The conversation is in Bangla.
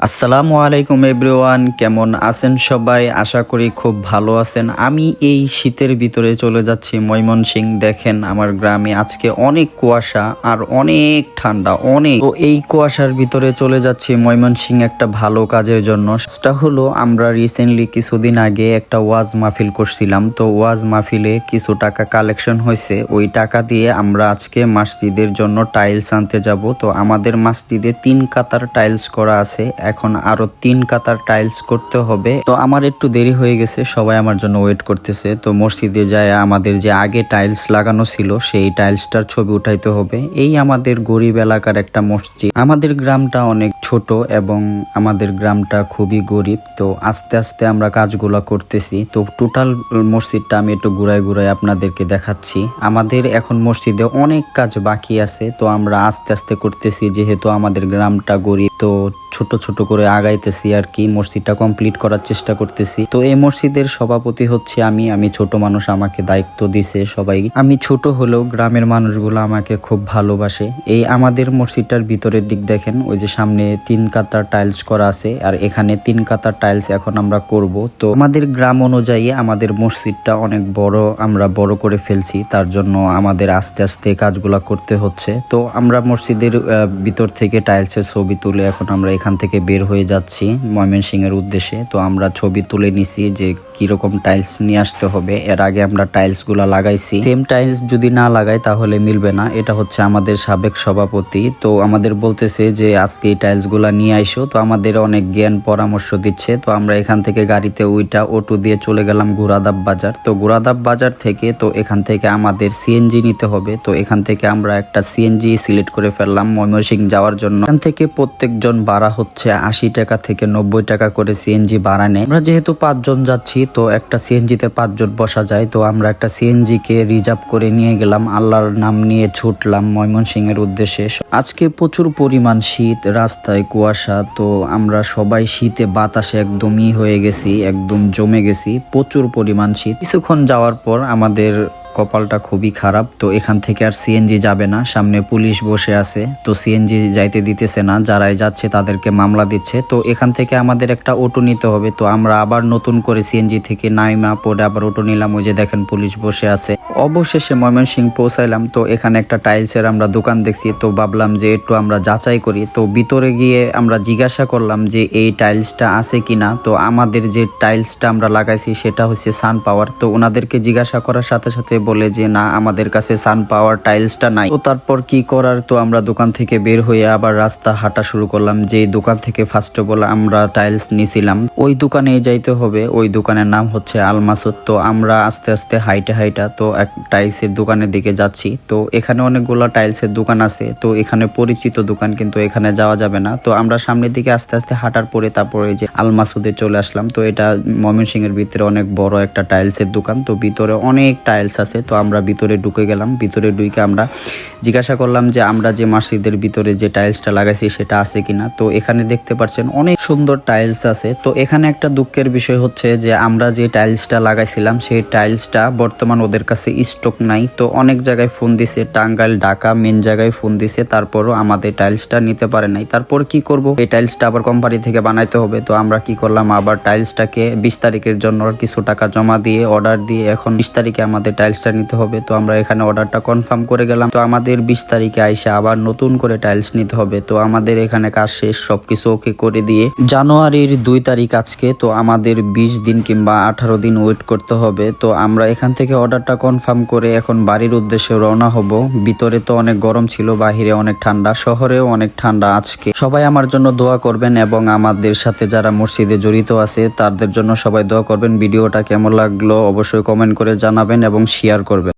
আসসালামু আলাইকুম এভরিওয়ান, কেমন আছেন সবাই? আশা করি খুব ভালো আছেন। আমি এই শীতের ভিতরে চলে যাচ্ছি ময়মনসিং দেখেন আমার গ্রামে আজকে অনেক কুয়াশা আর অনেক ঠান্ডা, অনেক। তো এই কুয়াশার ভিতরে চলে যাচ্ছি ময়মনসিং একটা ভালো কাজের জন্য। সেটা হলো, আমরা রিসেন্টলি কিছুদিন আগে একটা ওয়াজ মাহফিল করছিলাম। তো ওয়াজ মাহফিলে কিছু টাকা কালেকশন হয়েছে। ওই টাকা দিয়ে আমরা আজকে মসজিদের জন্য টাইলস আনতে যাব। তো আমাদের মসজিদে তিন কাতার টাইলস করা আছে। এখন আরও তিন কাতার টাইলস করতে হবে। তো আমার একটু দেরি হয়ে গেছে, সবাই আমার জন্য ওয়েট করতেছে। তো মসজিদে যায় আমাদের যে আগে টাইলস লাগানো ছিল, সেই টাইলসটার ছবি উঠাইতে হবে। এই আমাদের গরিব এলাকার একটা মসজিদ। আমাদের গ্রামটা অনেক ছোট এবং আমাদের গ্রামটা খুবই গরিব। তো আস্তে আস্তে আমরা কাজগুলো করতেছি। তো টোটাল মসজিদটা আমি একটু ঘুরায় ঘুরায় আপনাদেরকে দেখাচ্ছি। আমাদের এখন মসজিদে অনেক কাজ বাকি আছে। তো আমরা আস্তে আস্তে করতেছি, যেহেতু আমাদের গ্রামটা গরিব। তো ছোট ছোট করে আগাইতেছি আর কি, মসজিদটা কমপ্লিট করার চেষ্টা করতেছি। তো এই মসজিদের সভাপতি হচ্ছে আমি আমি ছোট মানুষ আমাকে দায়িত্ব দিছে সবাই। আমি ছোট হলেও গ্রামের মানুষগুলো আমাকে খুব ভালোবাসে। এই আমাদের মসজিদটার ভিতরের দিক দেখেন, ওই যে সামনে তিন কাতার টাইলস করা আছে আর এখানে তিন কাতার টাইলস এখন আমরা করব। তো আমাদের গ্রাম অনুযায়ী আমাদের মসজিদটা অনেক বড়, আমরা বড় করে ফেলছি, তার জন্য আমাদের আস্তে আস্তে কাজগুলা করতে হচ্ছে। তো আমরা মসজিদের ভিতর থেকে টাইলসের ছবি তুলে এখন আমরা এখান থেকে বের হয়ে যাচ্ছি ময়মনসিং এর উদ্দেশ্যে। তো আমরা ছবি তুলে নিছি যে কীরকম টাইলস নিয়ে আসতে হবে। এর আগে আমরা টাইলসগুলা লাগাইছি। সেম টাইলস যদি না লাগাই তাহলে মিলবে না। এটা হচ্ছে আমাদের সাবেক সভাপতি। তো আমাদের বলতেছে যে, আজকে এই টাইলসগুলা নিয়ে আইসো। তো আমাদের অনেক জ্ঞান পরামর্শ দিচ্ছে। তো আমরা এখান থেকে গাড়িতে ওইটা অটো দিয়ে চলে গেলাম গুরাদাব বাজার। তো গুরাদাব বাজার থেকে, তো এখান থেকে আমাদের সিএনজি নিতে হবে। তো এখান থেকে আমরা একটা সিএনজি সিলেক্ট করে ফেললাম ময়মনসিং যাওয়ার জন্য। এখান থেকে প্রত্যেকজন ভাড়া হচ্ছে আশি টাকা থেকে নব্বই টাকা করে সিএনজি ভাড়া নেয় আমরা যেহেতু পাঁচজন যাচ্ছি, তো একটা সিএনজিতে পাঁচজন বসা যায়, তো আমরা একটা সিএনজি কে রিজার্ভ করে নিয়ে গেলাম, আল্লাহর নাম নিয়ে ছুটলাম ময়মনসিং এর উদ্দেশ্যে। আজকে প্রচুর পরিমাণ শীত, রাস্তায় কুয়াশা, তো আমরা সবাই শীতে বাতাসে একদমই হয়ে গেছি, একদম জমে গেছি, প্রচুর পরিমাণ শীত। কিছুক্ষণ যাওয়ার পর আমাদের কপালটা খুবই খারাপ, তো এখান থেকে আর সিএনজি যাবে না। সামনে পুলিশ বসে আছে, তো সিএনজি যাইতে দিতেছে না, যারাই যাচ্ছে তাদেরকে মামলা দিচ্ছে। তো এখান থেকে আমাদের একটা অটো নিতে হবে, তো আমরা আবার নতুন করে সিএনজি থেকে নাইমা পরে আবার অটো নিলাম, ওই যে দেখেন পুলিশ বসে আছে। অবশেষে ময়মনসিং পৌঁছাইলাম। তো এখানে একটা টাইলসের আমরা দোকান দেখছি। তো ভাবলাম যে একটু আমরা যাচাই করি। তো ভিতরে গিয়ে আমরা জিজ্ঞাসা করলাম যে এই টাইলসটা আছে কিনা। তো আমাদের যে টাইলসটা আমরা লাগাইছি সেটা হচ্ছে সান পাওয়ার তো ওনাদেরকে জিজ্ঞাসা করার সাথে সাথে বলে যে, না, আমাদের কাছে সান পাওয়ার টাইলসটা নাই। তো তারপর কি করার? তো আমরা দোকান থেকে বের হয়ে আবার রাস্তা হাঁটা শুরু করলাম। যে দোকান থেকে ফার্স্ট অফ অল আমরা টাইলস নিছিলাম। ওই দোকানে যাইতে হবে। ওই দোকানের নাম হচ্ছে আলমাসুদ। তো আমরা আস্তে আস্তে হাইটে হাইটা, তো টাইলসের দোকানের দিকে যাচ্ছি। তো এখানে অনেকগুলো টাইলসের দোকান আছে। তো এখানে পরিচিত দোকান কিন্তু এখানে যাওয়া যাবে না। তো আমরা সামনের দিকে আস্তে আস্তে হাঁটার পরে তারপরে যে আলমাসুদে চলে আসলাম। তো এটা ময়মনসিং এর ভিতরে অনেক বড় একটা টাইলসের দোকান। তো ভিতরে অনেক টাইলস আছে। তো আমরা ভিতরে ঢুকে গেলাম। ভিতরে ঢুকে আমরা জিজ্ঞাসা করলাম যে আমরা যে মসজিদের ভিতরে যে টাইলসটা লাগাইছি সেটা আছে কিনা। তো এখানে দেখতে পাচ্ছেন অনেক সুন্দর টাইলস আছে। তো এখানে একটা দুঃখের বিষয় হচ্ছে যে আমরা যে টাইলসটা লাগাইছিলাম, সেই টাইলসটা বর্তমান ওদের কাছে স্টক নাই। তো অনেক জায়গায় ফোন দিছে, টাঙ্গাইল, ঢাকা মেন জায়গায় ফোন দিছে, তারপরও আমাদের টাইলসটা নিতে পারে নাই। তারপর কি করব? এই টাইলসটা আবার কোম্পানি থেকে বানাইতে হবে। তো আমরা কি করলাম? আবার টাইলসটাকে বিশ তারিখের জন্য কিছু টাকা জমা দিয়ে অর্ডার দিয়ে এখন বিশ তারিখে আমাদের টাইলসটা নিতে হবে। তো আমরা এখানে অর্ডারটা কনফার্ম করে গেলাম। তো আমাদের বিশ তারিখে আইসা আবার নতুন করে টাইলস নিতে হবে। তো আমাদের এখানে কাজ শেষ, সবকিছু ওকে করে দিয়ে জানুয়ারির দুই তারিখ আজকে, তো আমাদের বিশ দিন কিংবা আঠারো দিন ওয়েট করতে হবে। তো আমরা এখান থেকে অর্ডারটা কনফার্ম করে এখন বাড়ির উদ্দেশ্যে রওনা হব। ভিতরে তো অনেক গরম ছিল, বাহিরে অনেক ঠান্ডা, শহরেও অনেক ঠান্ডা আজকে। সবাই আমার জন্য দোয়া করবেন এবং আমাদের সাথে যারা মসজিদে জড়িত আছে, তাদের জন্য সবাই দোয়া করবেন। ভিডিওটা কেমন লাগল অবশ্যই কমেন্ট করে জানাবেন এবং শেয়ার করবেন।